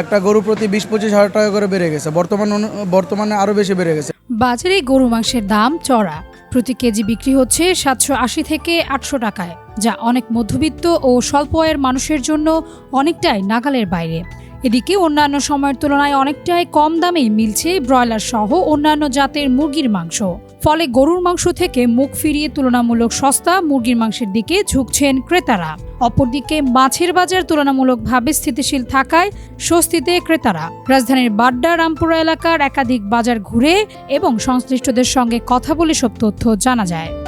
একটা গরু প্রতি বিশ পঁচিশ হাজার টাকা করে বেড়ে গেছে। বর্তমান বর্তমানে আরও বেশি বেড়ে গেছে। বাজারে গরু মাংসের দাম চড়া। প্রতি কেজি বিক্রি হচ্ছে সাতশো আশি থেকে আটশো টাকায়, যা অনেক মধ্যবিত্ত ও স্বল্প আয়ের মানুষের জন্য অনেকটাই নাগালের বাইরে। এদিকে অন্যান্য সময়ের তুলনায় অনেকটাই কম দামেই মিলছে ব্রয়লার সহ অন্যান্য জাতের মুরগির মাংস। ফলে গরুর মাংস থেকে মুখ ফিরিয়ে তুলনামূলক সস্তা মুরগির মাংসের দিকে ঝুঁকছেন ক্রেতারা। অপরদিকে মাছের বাজার তুলনামূলকভাবে স্থিতিশীল থাকায় স্বস্তিতে ক্রেতারা। রাজধানীর বাড্ডা, রামপুরা এলাকার একাধিক বাজার ঘুরে এবং সংশ্লিষ্টদের সঙ্গে কথা বলে সব তথ্য জানা যায়।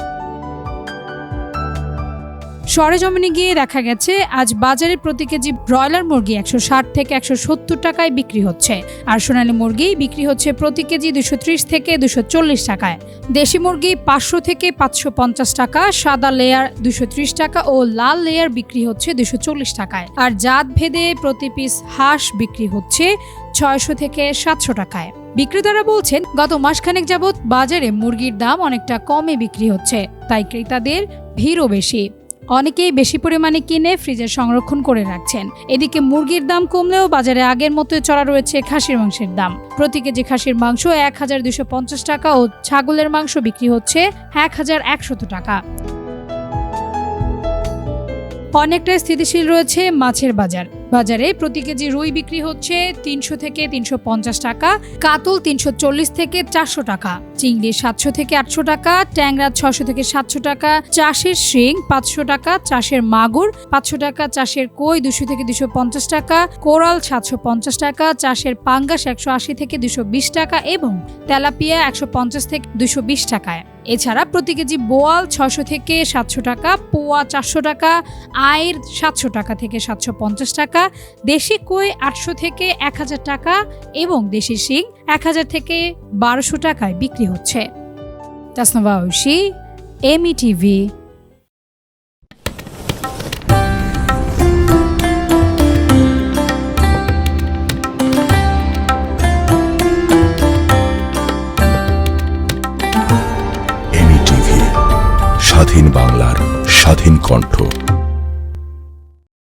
সরেজমিনে গিয়ে দেখা গেছে, আজ বাজারে প্রতি কেজি ব্রয়লার মুরগি একশো ষাট থেকে একশো সত্তর টাকায় বিক্রি হচ্ছে। আর সোনালী মুরগি বিক্রি হচ্ছে প্রতি কেজি দুশো ত্রিশ থেকে দুশো চল্লিশ টাকায়। দেশি মুরগি পাঁচশো থেকে পাঁচশো পঞ্চাশ টাকা, সাদা লেয়ার দুশো ত্রিশ টাকা ও লাল লেয়ার বিক্রি হচ্ছে দুশো চল্লিশ টাকায়। আর জাত ভেদে প্রতি পিস হাঁস বিক্রি হচ্ছে ছয়শো থেকে সাতশো টাকায়। বিক্রেতারা বলছেন, গত মাসখানেক যাবৎ বাজারে মুরগির দাম অনেকটা কমে বিক্রি হচ্ছে, তাই ক্রেতাদের ভিড়ও বেশি। অনেকেই বেশি পরিমাণে কিনে ফ্রিজে সংরক্ষণ করে রাখছেন। এদিকে মুরগির দাম কমলেও বাজারে আগের মতো চড়া রয়েছে খাসির মাংসের দাম। প্রতি কেজি খাসির মাংস এক হাজার দুশো পঞ্চাশ টাকা ও ছাগলের মাংস বিক্রি হচ্ছে এক হাজার একশত টাকা। অনেকটাই স্থিতিশীল রয়েছে মাছের বাজার। বাজারে প্রতি কেজি রুই বিক্রি হচ্ছে তিনশো থেকে তিনশো পঞ্চাশ টাকা, কাতল তিনশো চল্লিশ থেকে চারশো টাকা, চিংড়ি সাতশো থেকে আটশো টাকা, ট্যাংরা ছশো থেকে সাতশো টাকা, চাষের শিং পাঁচশো টাকা, চাষের মাগুর পাঁচশো টাকা, চাষের কই দুশো থেকে দুশো পঞ্চাশ টাকা, কোরাল সাতশো পঞ্চাশ টাকা, চাষের পাঙ্গাস একশো আশি থেকে দুশো বিশ টাকা এবং তেলাপিয়া একশো পঞ্চাশ থেকে দুশো বিশ টাকায়। এছাড়া প্রতি কেজি বোয়াল ছশো থেকে সাতশো টাকা, পোয়া চারশো টাকা আয়ের সাতশো টাকা থেকে সাতশো পঞ্চাশ টাকা দেশি কই আটশো থেকে এক হাজার টাকা এবং দেশি শিং এক হাজার থেকে বারোশো টাকায় বিক্রি হচ্ছে। স্বাধীন বাংলার স্বাধীন কণ্ঠ।